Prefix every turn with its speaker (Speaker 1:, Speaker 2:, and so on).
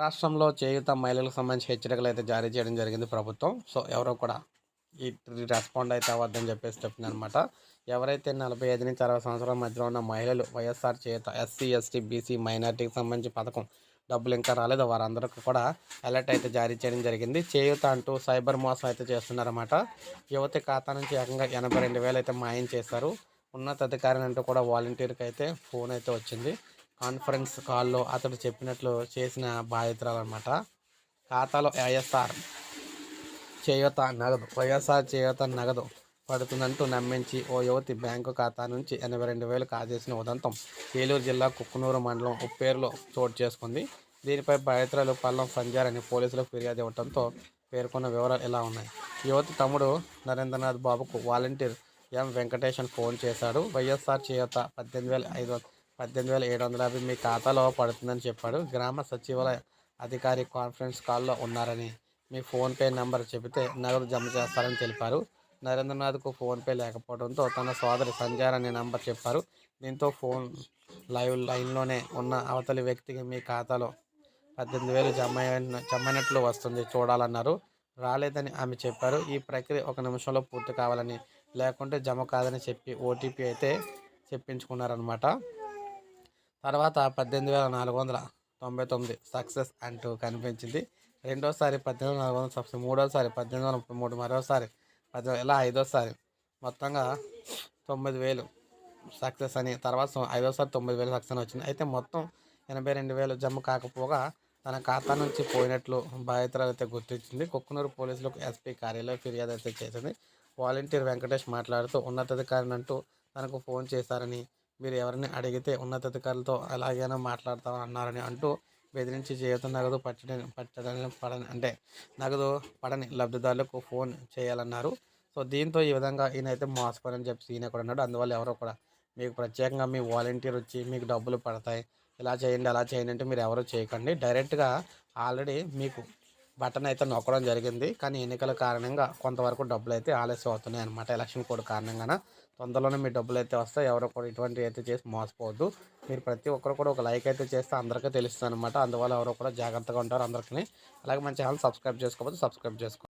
Speaker 1: రాష్ట్రంలో చేయుత మహిళలకు సంబంధించి హెచ్చరికలు అయితే జారీ చేయడం జరిగింది ప్రభుత్వం. సో ఎవరో కూడా ఈ రెస్పాండ్ అయితే అవ్వద్దని చెప్పేసి చెప్పింది ఎవరైతే నలభై ఐదు నుంచి అరవై సంవత్సరాల మధ్యలో ఉన్న మహిళలు వైఎస్ఆర్ చేత ఎస్సీ ఎస్టీ బీసీ మైనార్టీకి సంబంధించి పథకం డబ్బులు ఇంకా రాలేదో వారందరికీ కూడా అలర్ట్ అయితే జారీ చేయడం జరిగింది. చేయూత అంటూ సైబర్ మోసం అయితే చేస్తున్నారన్నమాట. యువతి ఖాతా నుంచి ఏకంగా ఎనభై రెండు వేలు అయితే మాయం చేశారు. ఉన్నతాధికారి అంటూ కూడా వాలంటీర్కి అయితే ఫోన్ అయితే వచ్చింది. కాన్ఫరెన్స్ కాల్లో అతడు చెప్పినట్లు చేసిన బాధితురాలు అనమాట ఖాతాలో వైఎస్ఆర్ చేయూత నగదు వైఎస్ఆర్ చేయూత నగదు పడుతుందంటూ నమ్మించి ఓ యువతి బ్యాంకు ఖాతా నుంచి ఎనభై రెండు వేలు కాజేసిన ఉదంతం ఏలూరు జిల్లా కుక్కునూరు మండలం ఉప్పేరులో చోటు చేసుకుంది. దీనిపై బాధితురాలు పల్లం సంజారని పోలీసులకు ఫిర్యాదు ఇవ్వడంతో పేర్కొన్న వివరాలు ఇలా ఉన్నాయి. యువతి తమ్ముడు నరేంద్రనాథ్ బాబుకు వాలంటీర్ ఎం వెంకటేషన్ ఫోన్ చేశాడు. వైఎస్ఆర్ చేయూత పద్దెనిమిది వేల ఐదు పద్దెనిమిది వేల ఏడు వందల యాభై మీ ఖాతాలో పడుతుందని చెప్పాడు. గ్రామ సచివాలయ అధికారి కాన్ఫరెన్స్ కాల్లో ఉన్నారని మీ ఫోన్పే నెంబర్ చెబితే నగదు జమ చేస్తారని తెలిపారు. నరేంద్రనాథ్కు ఫోన్పే లేకపోవడంతో తన సోదరి సంజార్ అనే నంబర్ చెప్పారు. దీంతో ఫోన్ లైవ్ లైన్లోనే ఉన్న అవతలి వ్యక్తికి మీ ఖాతాలో పద్దెనిమిది వేలు జమ జమైనట్లు వస్తుంది చూడాలన్నారు. రాలేదని ఆమె చెప్పారు. ఈ ప్రక్రియ ఒక నిమిషంలో పూర్తి కావాలని లేకుంటే జమ కాదని చెప్పి ఓటీపీ అయితే చెప్పించుకున్నారనమాట తర్వాత పద్దెనిమిది వేల నాలుగు వందల తొంభై తొమ్మిది సక్సెస్ అంటూ కనిపించింది. రెండోసారి పద్దెనిమిది నాలుగు వందల సబ్సిడీ మూడోసారి పద్దెనిమిది వందల ముప్పై మూడు మరోసారి పద్దెనిమిది ఇలా ఐదోసారి మొత్తంగా తొమ్మిది వేలు సక్సెస్ అని తర్వాత ఐదోసారి తొమ్మిది వేలు సక్సెస్ అని వచ్చింది. అయితే మొత్తం ఎనభై రెండు వేలు జమ కాకపోగా తన ఖాతా నుంచి పోయినట్లు బాధితురాలు అయితే గుర్తించింది. కుక్కునూరు పోలీసులకు ఎస్పీ కార్యాలయం ఫిర్యాదు అయితే చేసింది. వాలంటీర్ వెంకటేష్ మాట్లాడుతూ ఉన్నతాధికారిని అంటూ తనకు ఫోన్ చేశారని మీరు ఎవరిని అడిగితే ఉన్నతాధికారులతో ఎలాగైనా మాట్లాడతామని అన్నారని అంటూ బెదిరించి జీవితం నగదు పట్టడని పట్టడని పడని అంటే నగదు పడని లబ్ధిదారులకు ఫోన్ చేయాలన్నారు. సో దీంతో ఈ విధంగా ఈయన అయితే మోసపోరని చెప్పి ఈయన కూడా ఉన్నాడు అందువల్ల ఎవరో కూడా మీకు ప్రత్యేకంగా మీ వాలంటీర్ వచ్చి మీకు డబ్బులు పడతాయి. ఇలా చేయండి అలా చేయండి అంటే మీరు ఎవరు చేయకండి. డైరెక్ట్గా ఆల్రెడీ మీకు బటన్ అయితే నొక్కడం జరిగింది. కానీ ఎన్నికల కారణంగా కొంతవరకు డబ్బులు అయితే ఆలస్యం అవుతున్నాయి అనమాట ఎలక్షన్ కోడ్ కారణంగానే? తొందరలోనే మీ డబ్బులు అయితే వస్తాయి. ఎవరో కూడా ఇటువంటి అయితే చేసి మోసపోవద్దు. మీరు ప్రతి ఒక్కరు కూడా ఒక లైక్ అయితే చేస్తే అందరికీ తెలుస్తుంది అనమాట అందువల్ల ఎవరో కూడా జాగ్రత్తగా ఉంటారు అందరికీ. అలాగే మన ఛానల్ సబ్స్క్రైబ్ చేసుకోకపోతే సబ్స్క్రైబ్ చేసుకోండి